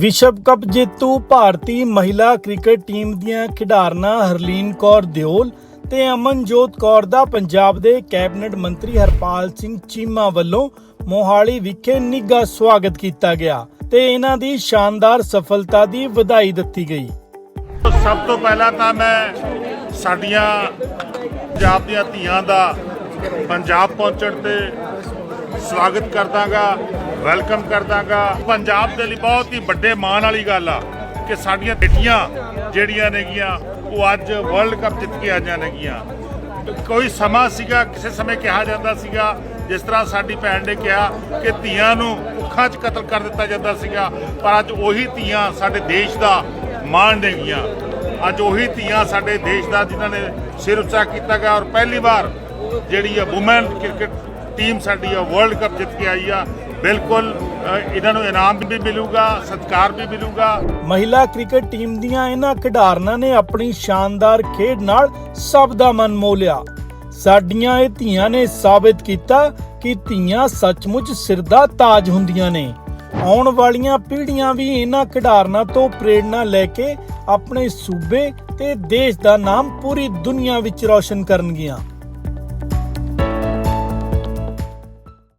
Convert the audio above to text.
ਵਿਸ਼ਵ ਕੱਪ ਜੇਤੂ ਭਾਰਤੀ ਮਹਿਲਾ ਕ੍ਰਿਕਟ ਟੀਮ ਦੀਆਂ ਖਿਡਾਰਨਾਂ ਹਰਲੀਨ ਕੌਰ ਦਿਓਲ ਤੇ ਅਮਨਜੋਤ ਕੌਰ ਦਾ ਪੰਜਾਬ ਦੇ ਕੈਬਨਿਟ ਮੰਤਰੀ ਹਰਪਾਲ ਸਿੰਘ ਚੀਮਾ ਵੱਲੋਂ ਮੋਹਾਲੀ ਵਿਖੇ ਨਿੱਘਾ ਸਵਾਗਤ ਕੀਤਾ ਗਿਆ ਤੇ ਇਹਨਾਂ ਦੀ ਸ਼ਾਨਦਾਰ ਸਫਲਤਾ ਦੀ ਵਧਾਈ ਦਿੱਤੀ ਗਈ। ਸਭ ਤੋਂ ਪਹਿਲਾਂ ਤਾਂ ਮੈਂ ਸਾਡੀਆਂ ਪੰਜਾਬ ਦੀਆਂ ਧੀਆਂ ਦਾ ਪੰਜਾਬ ਪਹੁੰਚਣ ਤੇ ਸਵਾਗਤ ਕਰਦਾਗਾ। ਵੈਲਕਮ ਕਰਦਾਗਾ। ਪੰਜਾਬ ਦੇ ਲਈ ਬਹੁਤ ਹੀ ਵੱਡੇ ਮਾਣ ਵਾਲੀ ਗੱਲ ਆ ਕਿ ਸਾਡੀਆਂ ਬੇਟੀਆਂ ਜਿਹੜੀਆਂ ਨੇਗੀਆਂ, ਉਹ ਅੱਜ ਵਰਲਡ ਕੱਪ ਜਿੱਤ ਕੇ ਆਈਆਂ ਨੇਗੀਆਂ। ਕੋਈ ਸਮਾਂ ਸੀਗਾ, ਕਿਸੇ ਸਮੇਂ ਕਿਹਾ ਜਾਂਦਾ ਸੀਗਾ, ਜਿਸ ਤਰ੍ਹਾਂ ਸਾਡੀ ਭੈਣ ਨੇ ਕਿਹਾ ਕਿ ਧੀਆਂ ਨੂੰ ਭੁੱਖਾਂ 'ਚ ਕਤਲ ਕਰ ਦਿੱਤਾ ਜਾਂਦਾ ਸੀਗਾ, ਪਰ ਅੱਜ ਉਹੀ ਧੀਆਂ ਸਾਡੇ ਦੇਸ਼ ਦਾ ਮਾਣ ਨੇਗੀਆਂ। ਅੱਜ ਉਹੀ ਧੀਆਂ ਸਾਡੇ ਦੇਸ਼ ਦਾ ਜਿਨ੍ਹਾਂ ਨੇ ਸਿਰ ਉੱਚਾ ਕੀਤਾ ਗਿਆ ਔਰ ਪਹਿਲੀ ਵਾਰ ਜਿਹੜੀ ਆ ਔਮਨ ਕ੍ਰਿਕਟ ਟੀਮ ਸਾਡੀ ਆ ਵਰਲਡ ਕੱਪ ਜਿੱਤ ਕੇ ਆਈ ਆ ਬਿਲਕੁਲ ਇਹਨਾਂ ਨੂੰ ਇਨਾਮ ਵੀ ਮਿਲੂਗਾ, ਸਤਿਕਾਰ ਵੀ ਮਿਲੂਗਾ। ਮਹਿਲਾ ਕ੍ਰਿਕਟ ਟੀਮ ਦੀਆਂ ਇਹਨਾਂ ਖਿਡਾਰਨਾਂ ਨੇ ਆਪਣੀ ਸ਼ਾਨਦਾਰ ਖੇਡ ਨਾਲ ਸਭ ਦਾ ਮਨ ਮੋਹ ਸਾਡੀਆਂ ਇਹ ਧੀਆਂ ਨੇ ਸਾਬਿਤ ਕੀਤਾ ਕਿ ਧੀਆਂ ਸੱਚਮੁੱਚ ਸਿਰ ਦਾ ਤਾਜ ਹੁੰਦੀਆਂ ਨੇ। ਆਉਣ ਵਾਲੀਆਂ ਪੀੜ੍ਹੀਆਂ ਵੀ ਇਹਨਾਂ ਖਿਡਾਰਨਾਂ ਤੋਂ ਪ੍ਰੇਰਣਾ ਲੈ ਕੇ ਆਪਣੇ ਸੂਬੇ ਤੇ ਦੇਸ਼ ਦਾ ਨਾਮ ਪੂਰੀ ਦੁਨੀਆ ਵਿੱਚ ਰੌਸ਼ਨ ਕਰਨਗੀਆਂ।